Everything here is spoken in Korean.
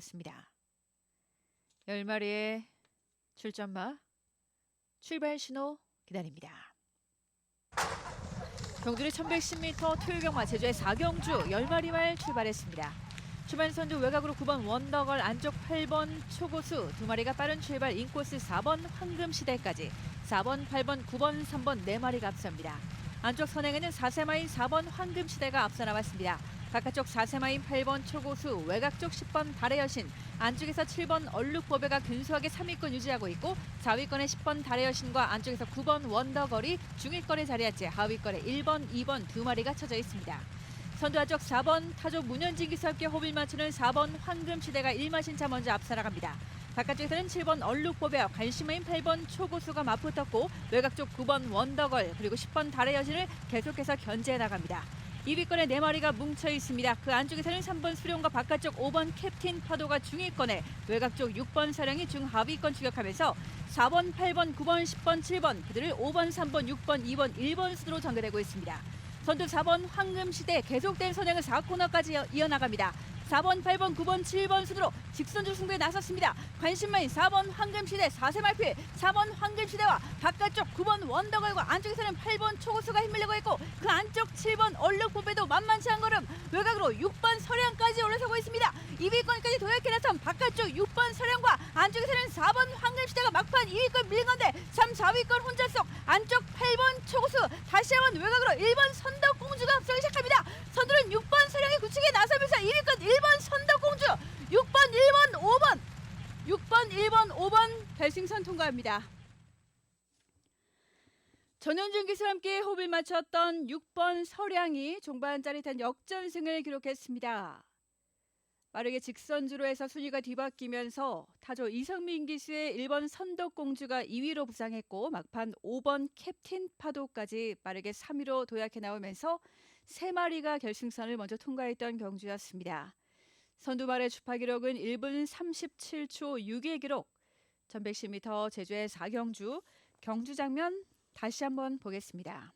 습니다 10마리의 출전마 출발 신호 기다립니다. 경주리 1110m 토요경마 제주의 4경주 10마리 말 출발했습니다. 초반 선두 외곽으로 9번 원더걸 안쪽 8번 초고수 두 마리가 빠른 출발 인코스 4번 황금시대까지 4번, 8번, 9번, 3번 네 마리가 앞섭니다. 안쪽 선행에는 4세마인 4번 황금시대가 앞서 나왔습니다. 바깥쪽 4세마인 8번 초고수, 외곽 쪽 10번 달의 여신, 안쪽에서 7번 얼룩보배가 근소하게 3위권 유지하고 있고 4위권에 10번 달의 여신과 안쪽에서 9번 원더걸이 중위권에 자리했지 하위권에 1번, 2번 두 마리가 쳐져 있습니다. 선두 안쪽 4번 타조 문현진 기사께 호흡을 맞추는 4번 황금시대가 1마신차 먼저 앞서 나갑니다. 바깥쪽에서는 7번 얼룩보배와 관심인 8번 초고수가 맞붙었고 외곽 쪽 9번 원더걸 그리고 10번 달의 여신을 계속해서 견제해 나갑니다. 2위권에 4마리가 뭉쳐 있습니다. 그 안쪽에서는 3번 수령과 바깥쪽 5번 캡틴 파도가 중위권에 외곽 쪽 6번 사령이 중하위권 추격하면서 4번, 8번, 9번, 10번, 7번 그들을 5번, 3번, 6번, 2번, 1번 순으로 전개되고 있습니다. 선두 4번 황금시대 계속된 선행은 4코너까지 이어나갑니다. 4번, 8번, 9번, 7번 순으로 직선주 승부에 나섰습니다. 관심마인 4번 황금시대 4세 말필 4번 황금시대와 바깥쪽 9번 원더걸과 안쪽에서는 8번 초고수가 힘밀리고 있고 그 안쪽 7번 얼룩보배도 만만치 않은 걸음 외곽으로 6번 서량까지 올라서고 있습니다. 2위권까지 도약해 나선 바깥쪽 6번 서량과 안쪽에서는 4번 황금시대가 막판 2위권 밀린 건데 3, 4위권 혼자 속 안쪽 8번 초고수 다시 한번 외곽으로 1번 선덕공주가 앞서기 시작합니다. 선두는 6번 서량이 굳히게 나서 면서 2위권 1번 선덕공주 6번 1번 5번 6번 1번 5번 결승선 통과합니다. 전현준 기수와 함께 호흡을 맞췄던 6번 서량이 종반 짜릿한 역전승을 기록했습니다. 빠르게 직선주로 해서 순위가 뒤바뀌면서 타조 이성민 기수의 1번 선덕공주가 2위로 부상했고 막판 5번 캡틴 파도까지 빠르게 3위로 도약해 나오면서 세 마리가 결승선을 먼저 통과했던 경주였습니다. 선두말의 주파 기록은 1분 37초 6의 기록. 1110m 제주의 4경주 경주 장면 다시 한번 보겠습니다.